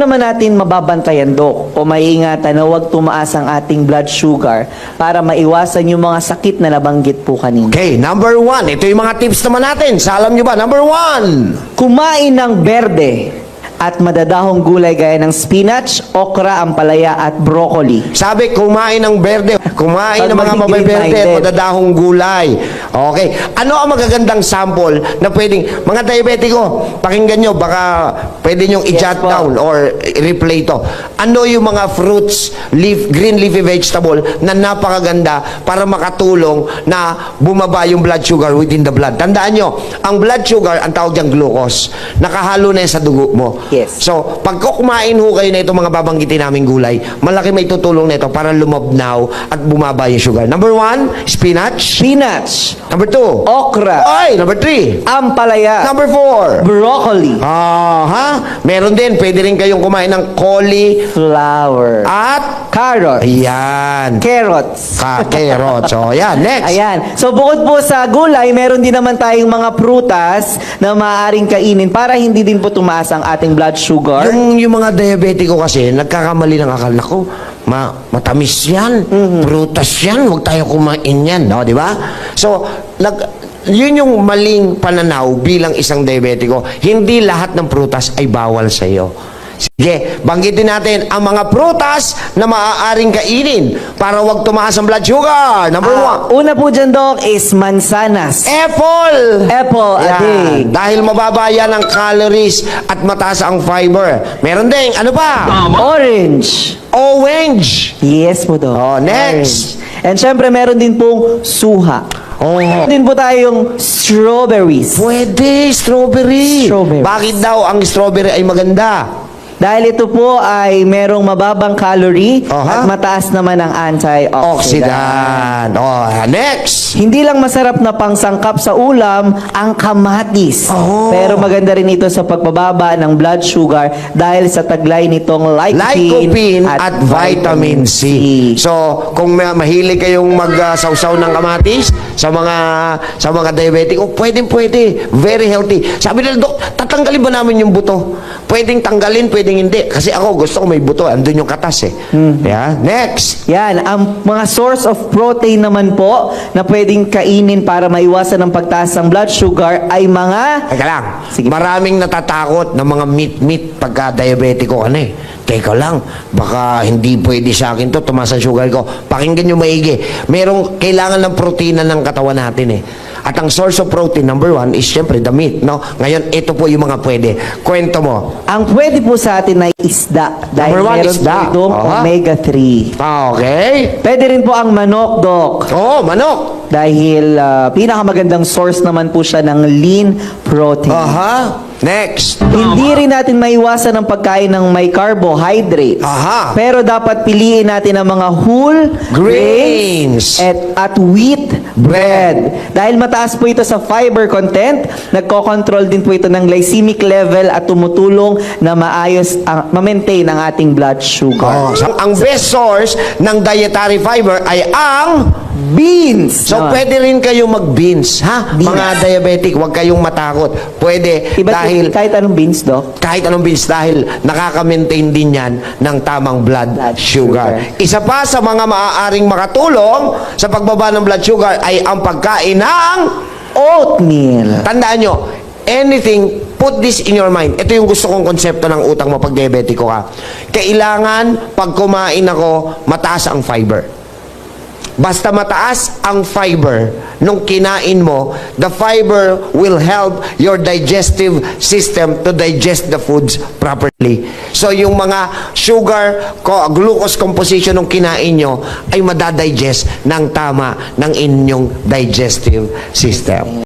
naman natin mababantayan, Dok, o maiingatan na huwag tumaas ang ating blood sugar para maiwasan yung mga sakit na nabanggit po kanina? Okay, number one. Ito yung mga tips naman natin. Sa alam nyo ba? Number one. Kumain ng berde at madadahong gulay gaya ng spinach, okra, ampalaya at broccoli. Sabi, kumain ng berde. Kumain Pag ng mga maging mabiberde at madadahong gulay. Okay. Ano ang magagandang sample na pwedeng, mga diabetiko, pakinggan nyo, baka pwede nyong i-jot po. down or i-replay to. Ano yung mga fruits, leaf, green leafy vegetable na napakaganda para makatulong na bumaba yung blood sugar within the blood. Tandaan nyo, ang blood sugar, ang tawag diyang glucose, nakahalo na yan sa dugo mo. Yes. So, pag kumain ho kayo na itong mga babanggitin naming gulay, malaki may tutulong na ito para lumabnaw at bumaba yung sugar. Number one, spinach. Spinach, Number two, okra, ay, number three. ampalaya, Number four, broccoli, ah, ha? Meron din, pwede rin kayong kumain ng cauliflower. At, carrot, ayan, carrots. ka carrots. So, ayan, next. Ayan. So bukod po sa gulay, meron din naman tayong mga prutas na maaaring kainin para hindi din po tumaas ang ating blood sugar. Yung, yung mga diabetiko kasi, nagkakamali ng akal. Naku, ma, matamis yan. Prutas yan. Huwag tayo kumain yan. No, di ba? So, nag, yun yung maling pananaw bilang isang diabetiko. Hindi lahat ng prutas ay bawal sa iyo. Sige, banggitin natin ang mga prutas na maaaring kainin para wag tumaas ang blood sugar. Number Ah, one, una po dyan, Doc, is mansanas. apple. Apple a Yan. day. Dahil mababa yan ang calories at mataas ang fiber. Meron din, ano pa? Orange. Orange. Yes po, Doc. Oh, next. Orange. And syempre, meron din pong suha. Oh. Meron din po tayong strawberries. Pwede, strawberry. Strawberry. Bakit daw ang strawberry ay maganda? Dahil ito po ay merong mababang calorie Aha. at mataas naman ang antioxidant. Oxidant. Oh, next. Hindi lang masarap na pangsangkap sa ulam ang kamatis. Oh. Pero maganda rin ito sa pagbababa ng blood sugar dahil sa taglay nitong lycopene, Lycopene at, vitamin C. So, kung ma- mahilig kayong mag-sausaw ng kamatis sa mga sa mga diabetic, oh, pwedeng pwede. Very healthy. Sabi nila, Dok, tatanggalin ba namin yung buto? Pwedeng tanggalin, pwedeng hindi. Kasi ako, gusto ko may buto. Andun yung katas eh. Yeah. Next. Yan, ang mga source of protein naman po na pwedeng kainin para maiwasan ang pagtaas ng blood sugar ay mga Teka lang. Sige. Maraming natatakot ng mga meat-meat pagka diabetiko ano eh. Teka lang, baka hindi pwede sa akin to, tumaas ang sugar ko. Pakinggan nyo maigi. Merong kailangan ng protina ng katawan natin eh. At ang source of protein, number one, is syempre the meat, no? Ngayon, ito po yung mga pwede. Kwento mo. ang pwede po sa atin ay isda dahil Number one, meron isda. po itong Aha. omega-3. Okay. Pwede rin po ang manok, Doc. Oh, manok. Dahil ah, pinakamagandang source naman po siya ng lean protein. Aha. Next. Hindi rin natin maiwasan ang pagkain ng may carbohydrates. Aha. Pero dapat piliin natin ang mga whole Grains. at, at wheat bread. Dahil mataas po ito sa fiber content, nagko-control din po ito ng glycemic level at tumutulong na maayos ang ma-maintain ang ating blood sugar. Oh, so, ang best source ng dietary fiber ay ang Beans! So, naman. pwede rin kayo mag-beans, ha? Beans. Mga diabetic, huwag kayong matakot. Pwede, Iba't dahil kahit anong beans, Doc. kahit anong beans, dahil nakaka-maintain din yan ng tamang blood, Blood sugar. sugar. Isa pa sa mga maaaring makatulong sa pagbaba ng blood sugar ay ang pagkain ng, Oatmeal. tandaan nyo, anything, put this in your mind. Ito yung gusto kong konsepto ng utang mo pag diabetiko ka. Kailangan, pag kumain ako, mataas ang fiber. Basta mataas ang fiber nung kinain mo, the fiber will help your digestive system to digest the foods properly. So yung mga sugar, glucose composition nung kinain nyo ay madadigest ng tama ng inyong digestive system.